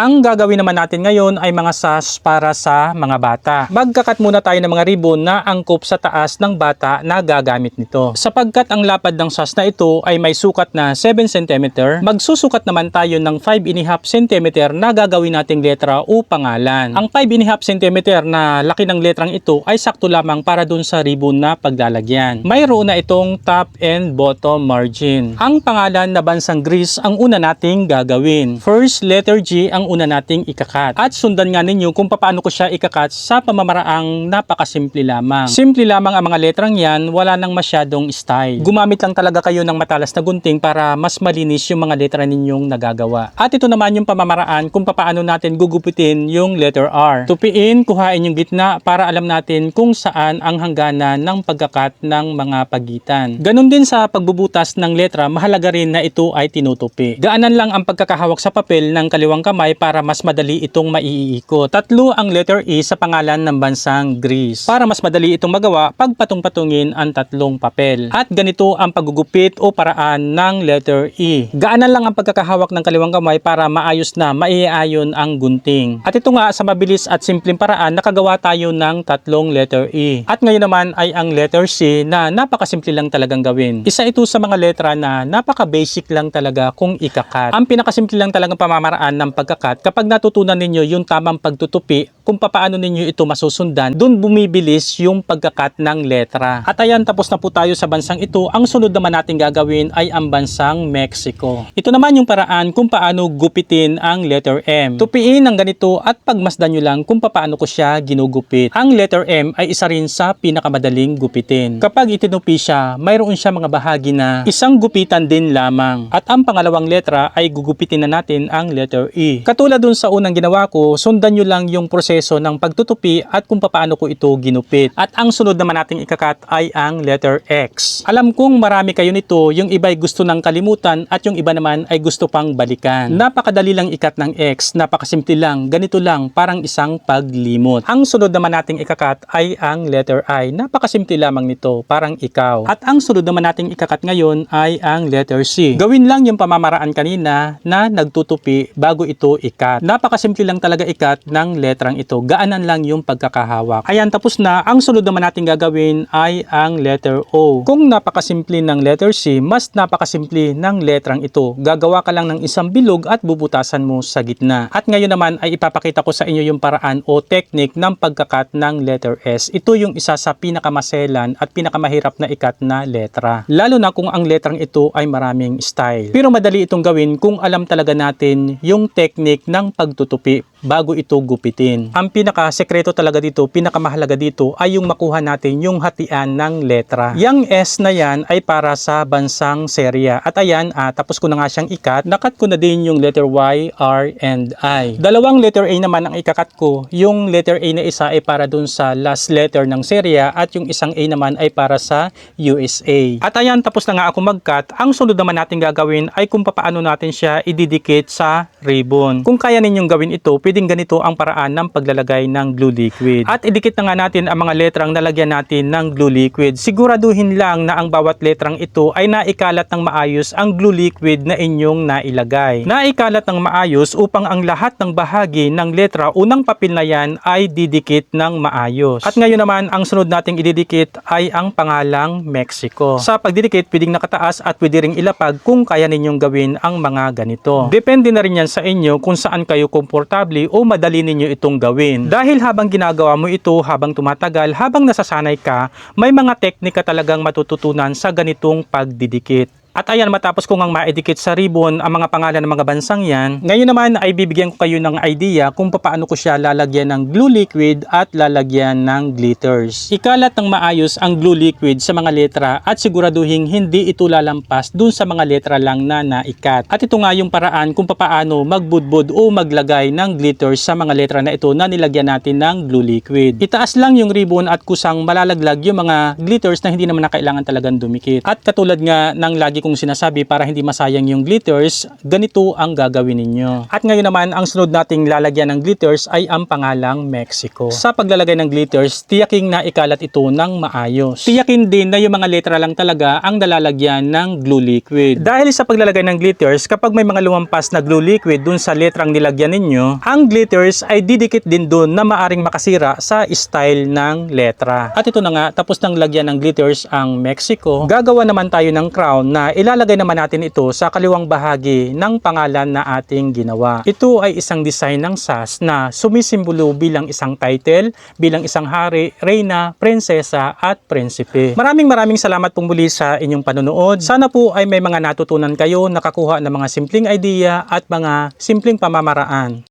Ang gagawin naman natin ngayon ay mga sas para sa mga bata. Magkakat muna tayo ng mga ribbon na angkop sa taas ng bata na gagamit nito. Sapagkat ang lapad ng sas na ito ay may sukat na 7 cm, magsusukat naman tayo ng 5.5 cm na gagawin nating letra o pangalan. Ang 5.5 cm na laki ng letrang ito ay sakto lamang para dun sa ribbon na paglalagyan. Mayroon na itong top and bottom margin. Ang pangalan na bansang Greece ang una nating gagawin. First, letter G ang una nating ikakat. At sundan nga ninyo kung paano ko siya ikakat sa pamamaraang napakasimple lamang. Simple lamang ang mga letrang yan, wala nang masyadong style. Gumamit lang talaga kayo ng matalas na gunting para mas malinis yung mga letra ninyong nagagawa. At ito naman yung pamamaraan kung paano natin gugupitin yung letter R. Tupiin, kuhain yung gitna para alam natin kung saan ang hangganan ng pagkakat ng mga pagitan. Ganon din sa pagbubutas ng letra, mahalaga rin na ito ay tinutupi. Gaanan lang ang pagkakahawak sa papel ng kaliwang kamay para mas madali itong maiikot. Tatlo ang letter E sa pangalan ng bansang Greece. Para mas madali itong magawa, pagpatong-patungin ang tatlong papel. At ganito ang paggugupit o paraan ng letter E. Gaanan lang ang pagkakahawak ng kaliwang kamay para maayos na maiayon ang gunting. At ito nga sa mabilis at simpleng paraan, nakagawa tayo ng tatlong letter E. At ngayon naman ay ang letter C na napakasimple lang talagang gawin. Isa ito sa mga letra na napaka-basic lang talaga kung ikakat. Ang pinakasimple lang talagang pamamaraan ng pagkakat kapag natutunan ninyo yung tamang pagtutupi kung paano ninyo ito masusundan, dun bumibilis yung pagkakat ng letra. At ayan, tapos na po tayo sa bansang ito. Ang sunod naman natin gagawin ay ang bansang Mexico. Ito naman yung paraan kung paano gupitin ang letter M. Tupiin ng ganito at pagmasdan nyo lang kung paano ko siya ginugupit. Ang letter M ay isa rin sa pinakamadaling gupitin. Kapag itinupi siya, mayroon siya mga bahagi na isang gupitan din lamang. At ang pangalawang letra ay gugupitin na natin ang letter E. Katulad dun sa unang ginawa ko, sundan nyo lang yung proseso ng pagtutupi at kung paano ko ito ginupit. At ang sunod naman nating ikakat ay ang letter X. Alam kong marami kayo nito, yung iba ay gusto ng kalimutan at yung iba naman ay gusto pang balikan. Napakadali lang ikat ng X, napakasimple lang, ganito lang, parang isang paglimot. Ang sunod naman nating ikakat ay ang letter I. Napakasimple lamang nito, parang ikaw. At ang sunod naman nating ikakat ngayon ay ang letter C. Gawin lang yung pamamaraan kanina na nagtutupi bago ito ikat. Napakasimple lang talaga ikat ng letrang ito. Gaanan lang yung pagkakahawak. Ayan, tapos na. Ang sunod naman natin gagawin ay ang letter O. Kung napakasimple ng letter C, mas napakasimple ng letrang ito. Gagawa ka lang ng isang bilog at bubutasan mo sa gitna. At ngayon naman ay ipapakita ko sa inyo yung paraan o technique ng pagkakat ng letter S. Ito yung isa sa pinakamaselan at pinakamahirap na ikat na letra. Lalo na kung ang letrang ito ay maraming style. Pero madali itong gawin kung alam talaga natin yung technique ng pagtutupi bago ito gupitin. Ang pinaka-sekreto talaga dito, pinakamahalaga dito ay yung makuha natin yung hatian ng letra. Yang S na yan ay para sa bansang Serbia. At ayan, ah, tapos ko na nga siyang ikat. Nakat ko na din yung letter Y, R, and I. Dalawang letter A naman ang ikakat ko. Yung letter A na isa ay para dun sa last letter ng Serbia at yung isang A naman ay para sa USA. At ayan, tapos na nga ako mag-cut. Ang sunod naman natin gagawin ay kung paano natin siya ididikit sa ribbon. Kung kaya ninyong gawin ito, pwedeng ganito ang paraan ng paglalagay ng glue liquid. At idikit na nga natin ang mga letrang nalagyan natin ng glue liquid. Siguraduhin lang na ang bawat letrang ito ay naikalat ng maayos ang glue liquid na inyong nailagay. Naikalat ng maayos upang ang lahat ng bahagi ng letra unang papel na yan ay didikit ng maayos. At ngayon naman, ang sunod nating ididikit ay ang pangalang Mexico. Sa pagdidikit, pwedeng nakataas at pwede ring ilapag kung kaya ninyong gawin ang mga ganito. Depende na rin yan sa inyo kung saan kayo komportable o madali ninyo itong gawin. Dahil habang ginagawa mo ito, habang tumatagal, habang nasasanay ka, may mga teknika talagang matututunan sa ganitong pagdidikit. At ayan, matapos ko ngang maidikit sa ribbon ang mga pangalan ng mga bansang yan, ngayon naman ay bibigyan ko kayo ng idea kung paano ko siya lalagyan ng glue liquid at lalagyan ng glitters. Ikalat ng maayos ang glue liquid sa mga letra at siguraduhin hindi ito lalampas dun sa mga letra lang na naikat. At ito nga yung paraan kung paano magbudbud o maglagay ng glitters sa mga letra na ito na nilagyan natin ng glue liquid. Itaas lang yung ribbon at kusang malalaglag yung mga glitters na hindi naman na kailangan talagang dumikit. At katulad nga ng lagi lagi kong sinasabi para hindi masayang yung glitters, ganito ang gagawin ninyo. At ngayon naman, ang sunod nating lalagyan ng glitters ay ang pangalang Mexico. Sa paglalagay ng glitters, tiyaking na ikalat ito ng maayos. Tiyakin din na yung mga letra lang talaga ang nalalagyan ng glue liquid. Dahil sa paglalagay ng glitters, kapag may mga lumampas na glue liquid dun sa letrang nilagyan ninyo, ang glitters ay didikit din dun na maaring makasira sa style ng letra. At ito na nga, tapos nang lagyan ng glitters ang Mexico, gagawa naman tayo ng crown ilalagay naman natin ito sa kaliwang bahagi ng pangalan na ating ginawa. Ito ay isang design ng SAS na sumisimbolo bilang isang title, bilang isang hari, reyna, prinsesa at prinsipe. Maraming maraming salamat pong muli sa inyong panonood. Sana po ay may mga natutunan kayo, nakakuha ng mga simpleng idea at mga simpleng pamamaraan